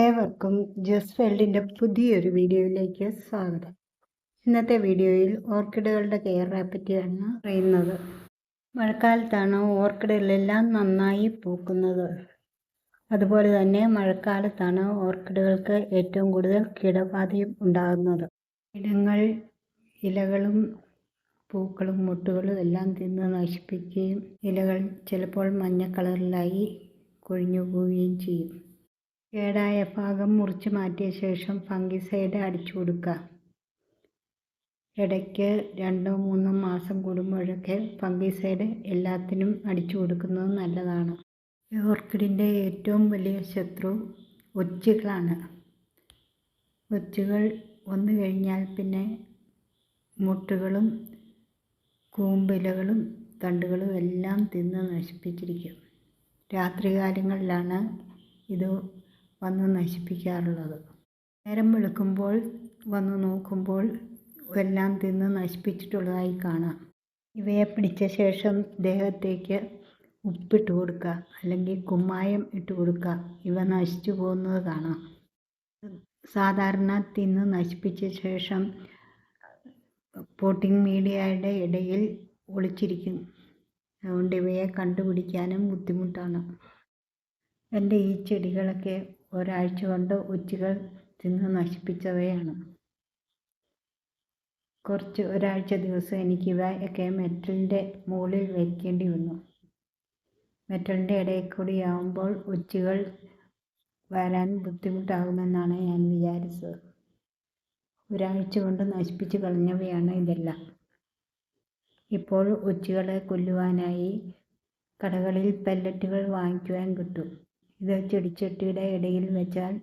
ഏവർക്കും ജസ് ഫെൽഡിന്റെ പുതിയൊരു വീഡിയോയിലേക്ക് സ്വാഗതം. ഇന്നത്തെ വീഡിയോയിൽ ഓർക്കിഡുകളുടെ കെയറിനെ പറ്റിയാണ് പറയുന്നത്. മഴക്കാലത്താണ് ഓർക്കിഡുകളെല്ലാം നന്നായി പൂക്കുന്നത്. അതുപോലെ തന്നെ മഴക്കാലത്താണ് ഓർക്കിഡുകൾക്ക് ഏറ്റവും കൂടുതൽ കീടബാധയും ഉണ്ടാകുന്നത്. ഇടങ്ങൾ ഇലകളും പൂക്കളും മുട്ടുകളും എല്ലാം തിന്ന് നശിപ്പിക്കുകയും ഇലകൾ ചിലപ്പോൾ മഞ്ഞ കളറിലായി കൊഴിഞ്ഞു പോവുകയും ചെയ്യും. കേടായ ഭാഗം മുറിച്ച് മാറ്റിയ ശേഷം ഫംഗിസൈഡ് അടിച്ചു കൊടുക്കുക. ഇടയ്ക്ക് രണ്ടോ മൂന്നോ മാസം കൂടുമ്പോഴൊക്കെ ഫംഗിസൈഡ് എല്ലാത്തിനും അടിച്ചു കൊടുക്കുന്നത് നല്ലതാണ്. ഓർക്കിഡിന്റെ ഏറ്റവും വലിയ ശത്രു ഒച്ചുകളാണ്. ഒച്ചുകൾ വന്നു കഴിഞ്ഞാൽ പിന്നെ മുട്ടുകളും കൂമ്പിലകളും തണ്ടുകളും എല്ലാം തിന്ന് നശിപ്പിച്ചിരിക്കും. രാത്രികാലങ്ങളിലാണ് ഇത് വന്ന് നശിപ്പിക്കാറുള്ളത്. നേരം വെളുക്കുമ്പോൾ വന്ന് നോക്കുമ്പോൾ എല്ലാം തിന്ന് നശിപ്പിച്ചിട്ടുള്ളതായി കാണാം. ഇവയെ പിടിച്ച ശേഷം ദേഹത്തേക്ക് ഉപ്പിട്ട് കൊടുക്കുക അല്ലെങ്കിൽ കുമ്മായം ഇട്ട് കൊടുക്കുക. ഇവ നശിച്ചു പോകുന്നത് കാണാം. സാധാരണ തിന്ന് നശിപ്പിച്ച ശേഷം പോട്ടിംഗ് മീഡിയയുടെ ഇടയിൽ ഒളിച്ചിരിക്കും. അതുകൊണ്ട് ഇവയെ കണ്ടുപിടിക്കാനും ബുദ്ധിമുട്ടാണ്. എന്റെ ഈ ചെടികളൊക്കെ ഒരാഴ്ച കൊണ്ട് ഉച്ചകൾ തിന്ന് നശിപ്പിച്ചവയാണ്. കുറച്ച് ഒരാഴ്ച ദിവസം എനിക്ക് ഒക്കെ മെറ്റലിന്റെ മുകളിൽ വയ്ക്കേണ്ടി വന്നു. മെറ്റലിന്റെ ഇടയിൽ കൂടി ആകുമ്പോൾ ഉച്ചകൾ വരാൻ ബുദ്ധിമുട്ടാകുമെന്നാണ് ഞാൻ വിചാരിച്ചത്. ഒരാഴ്ച കൊണ്ട് നശിപ്പിച്ച് കളഞ്ഞവയാണ് ഇതെല്ലാം. ഇപ്പോൾ ഉച്ചകളെ കൊല്ലുവാനായി കടകളിൽ പെല്ലറ്റുകൾ വാങ്ങിക്കുവാൻ കിട്ടും. ഇത് ചെടിച്ചട്ടിയുടെ ഇടയിൽ വെച്ചാൽ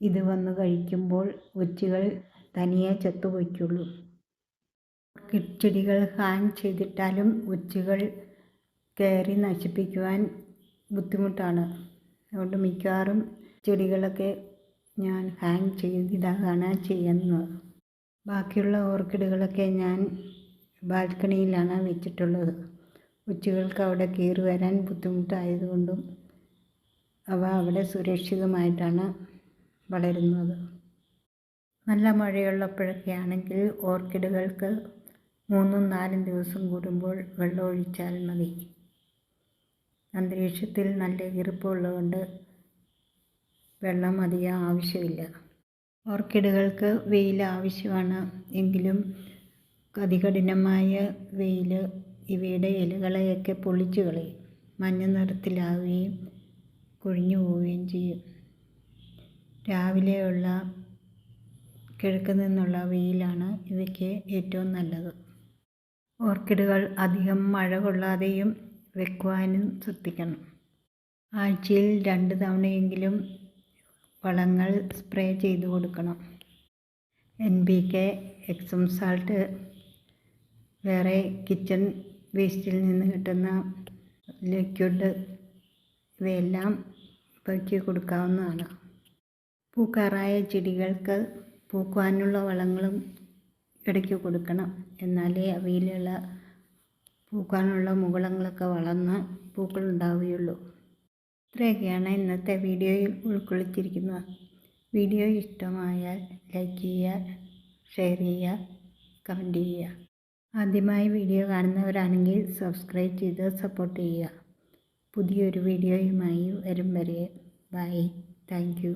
ഇത് വന്ന് കഴിക്കുമ്പോൾ ഒച്ചുകൾ തനിയെ ചത്തുപൊയ്ക്കുള്ളൂ. ചെടികൾ ഹാങ് ചെയ്തിട്ടാലും ഒച്ചുകൾ കയറി നശിപ്പിക്കുവാൻ ബുദ്ധിമുട്ടാണ്. അതുകൊണ്ട് മിക്കവാറും ചെടികളൊക്കെ ഞാൻ ഹാങ് ചെയ്ത് ഇതാണ് ചെയ്യുന്നത്. ബാക്കിയുള്ള ഓർക്കിഡുകളൊക്കെ ഞാൻ ബാൽക്കണിയിലാണ് വെച്ചിട്ടുള്ളത്. ഉച്ചകൾക്ക് അവിടെ കയറി വരാൻ ബുദ്ധിമുട്ടായതുകൊണ്ടും അവ അവിടെ സുരക്ഷിതമായിട്ടാണ് വളരുന്നത്. നല്ല മഴയുള്ളപ്പോഴൊക്കെ ആണെങ്കിൽ ഓർക്കിഡുകൾക്ക് മൂന്നും നാലും ദിവസം കൂടുമ്പോൾ വെള്ളം ഒഴിച്ചാൽ മതി. അന്തരീക്ഷത്തിൽ നല്ല ഈർപ്പമുള്ളതുകൊണ്ട് വെള്ളം അധികം ആവശ്യമില്ല. ഓർക്കിഡുകൾക്ക് വെയിൽ ആവശ്യമാണ്. എങ്കിലും അതികഠിനമായ വെയിൽ ഇവയുടെ ഇലകളെയൊക്കെ പൊളിച്ചു കളയും. മഞ്ഞ നിറത്തിലാവുകയും കൊഴിഞ്ഞു പോവുകയും ചെയ്യും. രാവിലെയുള്ള കിഴക്ക് നിന്നുള്ള വെയിലാണ് ഇവയ്ക്ക് ഏറ്റവും നല്ലത്. ഓർക്കിഡുകൾ അധികം മഴ കൊള്ളാതെയും വെക്കുവാനും ശ്രദ്ധിക്കണം. ആഴ്ചയിൽ രണ്ട് തവണയെങ്കിലും വളങ്ങൾ സ്പ്രേ ചെയ്തു കൊടുക്കണം. N B K Epsom salt വേറെ കിച്ചൺ വേസ്റ്റിൽ നിന്ന് കിട്ടുന്ന ലിക്വിഡ് ഇവയെല്ലാം പെറുക്കി കൊടുക്കാവുന്നതാണ്. പൂക്കാറായ ചെടികൾക്ക് പൂക്കുവാനുള്ള വളങ്ങളും ഇടയ്ക്ക് കൊടുക്കണം. എന്നാലേ അവയിലുള്ള പൂക്കാനുള്ള മുകളങ്ങളൊക്കെ വളർന്ന് പൂക്കളുണ്ടാവുകയുള്ളൂ ഇത്രയൊക്കെയാണ് ഇന്നത്തെ വീഡിയോയിൽ ഉൾക്കൊള്ളിച്ചിരിക്കുന്നത്. വീഡിയോ ഇഷ്ടമായാൽ ലൈക്ക് ചെയ്യുക ഷെയർ ചെയ്യുക കമന്റ് ചെയ്യുക. ആദ്യമായി വീഡിയോ കാണുന്നവരാണെങ്കിൽ സബ്സ്ക്രൈബ് ചെയ്ത് സപ്പോർട്ട് ചെയ്യുക. പുതിയൊരു വീഡിയോയുമായി വരും വരെ. Bye thank